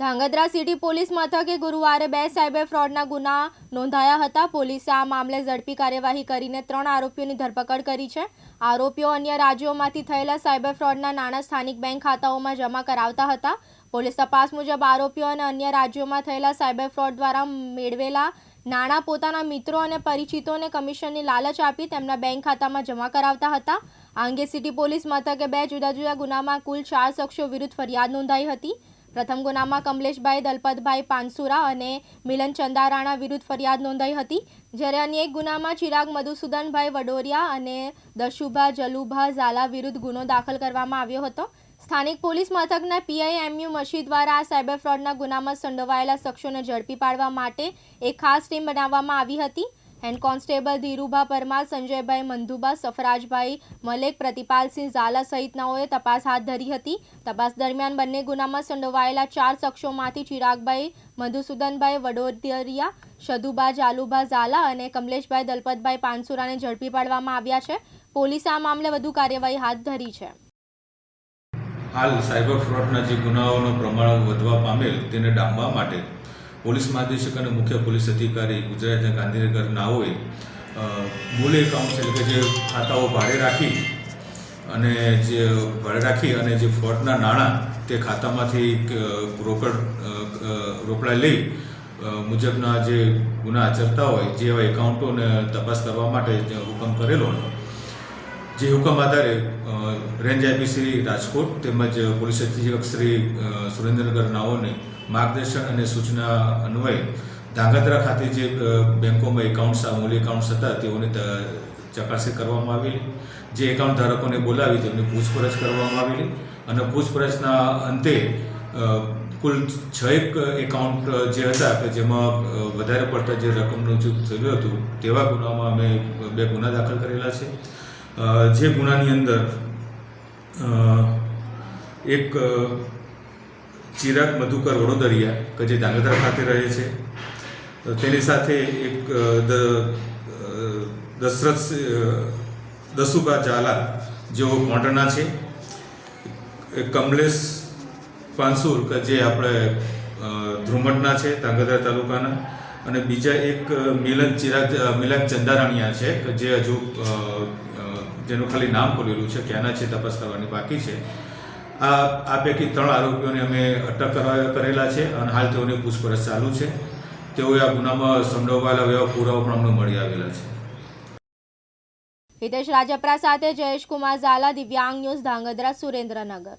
Dhrangadhra city police મથકે ગુરુવારે બે સાયબર ફ્રોડના ગુના નોંધાયા હતા. પોલીસે આ મામલે ઝડપી કાર્યવાહી કરીને ત્રણ આરોપીઓની ધરપકડ કરી છે. આરોપીઓ અન્ય રાજ્યોમાંથી થયેલા સાયબર ફ્રોડના નાણાં સ્થાનિક બેંક ખાતાઓમાં જમા કરાવતા હતા. પોલીસ તપાસ મુજબ આરોપીઓ અને અન્ય રાજ્યોમાં થયેલા સાયબર ફ્રોડ દ્વારા મેળવેલા નાણાં પોતાના મિત્રો અને પરિચિતોને કમિશનની લાલચ આપી તેમના બેંક ખાતામાં જમા કરાવતા હતા. આ અંગે સિટી પોલીસ મથકે બે જુદા જુદા ગુનામાં કુલ ચાર શખ્સો વિરુદ્ધ ફરિયાદ નોંધાઈ હતી. પ્રથમ ગુનામાં કમલેશભાઈ, દલપતભાઈ પાનસુરા અને મિલન ચંદારાણા વિરુદ્ધ ફરિયાદ નોંધાઈ હતી. જ્યારે અન્ય એક ગુનામાં ચિરાગ મધુસૂદનભાઈ વડોરિયા અને દશુભા જલુભા ઝાલા વિરુદ્ધ ગુનો દાખલ કરવામાં આવ્યો હતો. સ્થાનિક પોલીસ મથકના પીઆઈએમયુ મશી દ્વારા આ સાયબર ફ્રોડના ગુનામાં સંડોવાયેલા શખ્સોને ઝડપી પાડવા માટે એક ખાસ ટીમ બનાવવામાં આવી હતી. હેડ કોન્સ્ટેબલ ધીરુભા પરમાર, સંજયભાઈ મંધુબા સફરાજભાઈ મલેક, પ્રતિપાલસિંહ ઝાલા સહિતનાઓએ તપાસ હાથ ધરી હતી. તપાસ દરમિયાન બંને ગુનામાં સંડોવાયેલા ચાર શખ્સોમાંથી ચિરાગભાઈ, મધુસૂદનભાઈ વડોદરિયા શદુબા જાલુભા ઝાલા અને કમલેશભાઈ દલપતભાઈ પાનસુરાને ઝડપી પાડવામાં આવ્યા છે. પોલીસે આ મામલે વધુ કાર્યવાહી હાથ ધરી છે. હાલ સાયબર ફ્રોડના જે ગુનાઓનું પ્રમાણ વધવા પામેલ તેને ડામવા માટે પોલીસ મહાનિદેશક અને મુખ્ય પોલીસ અધિકારી ગુજરાતના ગાંધીનગર નાઓએ બુલ એકાઉન્ટ્સ એકાઉન્ટ એટલે કે જે ખાતાઓ ભાડે રાખી અને જે ભાડે રાખી અને જે ફ્રોડના નાણાં તે ખાતામાંથી રોકડ રોકડા લઈ મુજબના જે ગુના આચરતા હોય જેવા એકાઉન્ટોને તપાસ કરવા માટે હુકમ કરેલો જે હુકમ આધારે રેન્જ આઈપી શ્રી રાજકોટ તેમજ પોલીસ અધિક્ષક શ્રી સુરેન્દ્રનગર નાઓને માર્ગદર્શન અને સૂચના અન્વયે ધાંગધ્રા ખાતે જે બેંકોમાં એકાઉન્ટ્સ મૂળ એકાઉન્ટ્સ હતા, તેઓની ચકાસણી કરવામાં આવેલી. જે એકાઉન્ટ ધારકોને બોલાવી તેમની પૂછપરછ કરવામાં આવેલી અને પૂછપરછના અંતે કુલ છ એક એકાઉન્ટ જે હતા, કે જેમાં વધારે પડતા જે રકમનું જૂથ થયું હતું, તેવા ગુનામાં અમે બે ગુના દાખલ કરેલા છે. જે ગુનાની અંદર એક ચિરાગ મધુકર વડોદરિયા, કે જે ધાંગધ્રા ખાતે રહે છે. તેની સાથે એક દશરથ દસુબા ઝાલા જેઓ કોંટના છે. કમલેશ પાનસુર, કે જે આપણે ધ્રુમટના છે ધાંગધ્રા તાલુકાના. અને બીજા એક મિલન ચિરાગ મિલન ચંદારાણીયા છે, કે જે હજુ જેનું ખાલી નામ ખોલેલું છે ક્યાંના છે, તપાસ કરવાની બાકી છે. આ આ પૈકી ત્રણ આરોપીઓને અમે અટક કરવા, કરેલા છે અને હાલ તેઓની પૂછપરછ ચાલુ છે. તેઓએ આ ગુનામાં સંડોવાયેલા એવા પુરાવા પણ અમને મળી આવેલા છે. હિતેશ રાજપરા સાથે જયેશ કુમાર ઝાલા, દિવ્યાંગ ન્યૂઝ, ધાંગધ્રા, સુરેન્દ્રનગર.